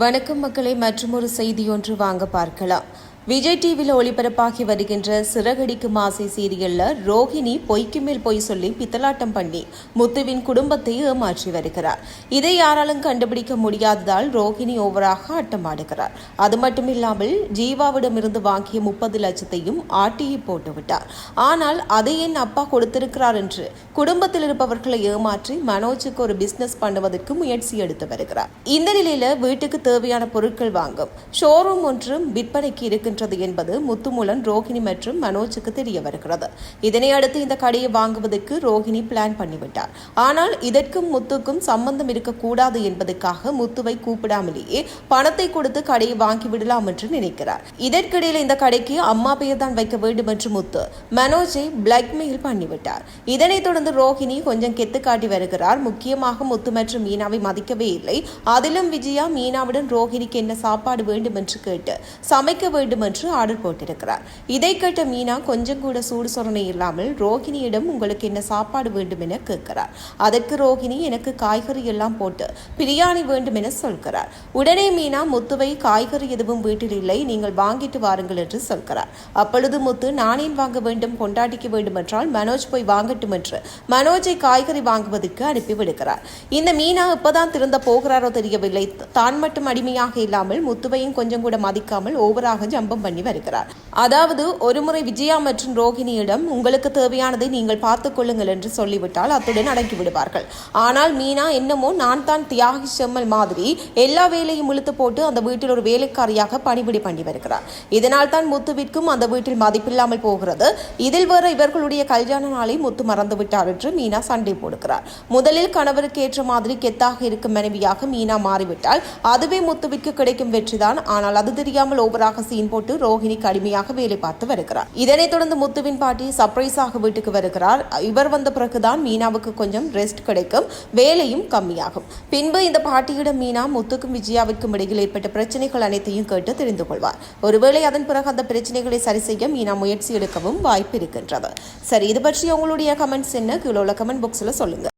வணக்கம் மக்களை மற்றொரு செய்தி ஒன்று வாங்க பார்க்கலாம். விஜய் டிவியில் ஒளிபரப்பாகி வருகின்ற சிறகடிக்கு மாசி சீரியல்ல ரோஹிணி பொய்க்கு மேல் பொய் சொல்லி பித்தலாட்டம் பண்ணி முத்துவின் குடும்பத்தை ஏமாற்றி வருகிறார். இதை யாராலும் கண்டுபிடிக்க முடியாததால் ரோஹிணி ஓவராக ஆட்டமாடுகிறார் அது மட்டுமில்லாமல் ஜீவாவிடமிருந்து வாங்கிய முப்பது லட்சத்தையும் ஆட்டியை போட்டுவிட்டார். ஆனால் அதை என் அப்பா கொடுத்திருக்கிறார் என்று குடும்பத்தில் இருப்பவர்களை ஏமாற்றி மனோஜுக்கு ஒரு பிசினஸ் பண்ணுவதற்கு முயற்சி எடுத்து வருகிறார். இந்த நிலையில வீட்டுக்கு தேவையான பொருட்கள் வாங்கும். ஷோரூம் ஒன்றும் விற்பனைக்கு இருக்கு இருக்கின்றது என்பது முத்துமூலன் ரோஹிணி மற்றும் மனோஜுக்கு தெரிய வருகிறது இதனையடுத்து இந்த கடையை வாங்குவதற்கு ரோஹிணி பிளான் பண்ணிவிட்டார். ஆனால் இதற்கும் முத்துக்கும் சம்பந்தம் இருக்கக்கூடாது என்பதற்காக முத்துவை கூப்பிடாமலேயே பணத்தை கொடுத்து கடையை வாங்கி விடலாம் என்று நினைக்கிறார். இதற்கிடையில் இந்த கடைக்கு அம்மா பெயர் தான் வைக்க வேண்டும் என்று முத்து மனோஜை பிளாக்மெயில் பண்ணிவிட்டார். இதனைத் தொடர்ந்து ரோஹிணி கொஞ்சம் கெத்து காட்டி வருகிறார். முக்கியமாக முத்து மற்றும் மீனாவை மதிக்கவே இல்லை. அதிலும் விஜயா மீனாவுடன் ரோஹிணிக்கு என்ன சாப்பாடு வேண்டும் என்று கேட்டு சமைக்க வேண்டும் என்று ஆர்டர் போட்டிருக்கிறார். இதை கேட்ட மீனா கொஞ்சம் கூட சூடு சொரணை இல்லாமல் ரோகிணியிடம் உங்களுக்கு என்ன சாப்பாடு வேண்டும் என கேட்கிறார். அதற்கு ரோகிணி எனக்கு காய்கறி எல்லாம் போட்டு பிரியாணி வேண்டும் என சொல்கிறார். உடனே மீனா முத்துவை காய்கறி எதுவும் வீட்டில் இல்லை நீங்கள் வாங்கிட்டு வாருங்கள் என்று சொல்கிறார். அப்பொழுது முத்து நானே வாங்க வேண்டும் கொண்டாட்டிக்க வேண்டும் என்றால் மனோஜ் போய் வாங்கட்டும் என்று மனோஜை காய்கறி வாங்குவதற்கு அனுப்பி விடுகிறார். இந்த மீனா இப்பதான் திருந்த போகிறாரோ தெரியவில்லை. தான் மட்டும் அடிமையாக இல்லாமல் முத்துவையும் கொஞ்சம் கூட மதிக்காமல் ஓவராக ஜம்பம் பண்ணி வருகிறார். அதாவது ஒருமுறை விஜயா மற்றும் ரோஹிணியிடம் உங்களுக்கு தேவையானதை நீங்கள் பார்த்துக்கொள்ளுங்கள் என்று சொல்லிவிட்டால் அத்துடன் அடங்கி விடுவார்கள். ஆனால் மீனா என்னமோ நான் தான் தியாகி செம்மல் மாதிரி எல்லா வேலையும் இழுத்து போட்டு அந்த வீட்டில் ஒரு வேலைக்காரியாக பணிபுரி பண்ணி வருகிறார். இதனால் தான் முத்துவிற்கும் அந்த வீட்டில் மதிப்பில்லாமல் போகிறது. இதில் வர இவர்களுடைய கல்யாண நாளை முத்து மறந்து விட்டார் என்று மீனா சண்டை போடுகிறார். முதலில் கணவருக்கு ஏற்ற மாதிரி கெத்தாக இருக்கும் மனைவியாக மீனா மாறிவிட்டால் அதுவே முத்துவிற்கு கிடைக்கும் வெற்றிதான். ஆனால் அது தெரியாமல் ஓவராக சீன் போட்டு ரோஹிணி கடுமையாக வேலை பார்த்து வருகிறார். இதனைத் தொடர்ந்து முத்துவின் பாட்டி சர்ப்ரைஸாக வீட்டுக்கு வருகிறார். இவர் வந்த பிறகுதான் மீனாவுக்கு கொஞ்சம் ரெஸ்ட் கிடைக்கும் வேலையும் கம்மியாகும். பின்பு இந்த பாட்டியிடம் மீனா முத்துக்கும் விஜயாவிற்கும் இடையில் ஏற்பட்ட பிரச்சனைகள் அனைத்தையும் கேட்டு தெரிந்து கொள்வார். ஒருவேளை அதன் பிறகு அந்த பிரச்சனைகளை சரி செய்ய மீனா முயற்சி எடுக்கவும் வாய்ப்பு இருக்கின்றது. சரி இது பற்றி உங்களுடைய கமெண்ட்ஸ் என்ன? கீழே உள்ள கமெண்ட் பாக்ஸில் சொல்லுங்க.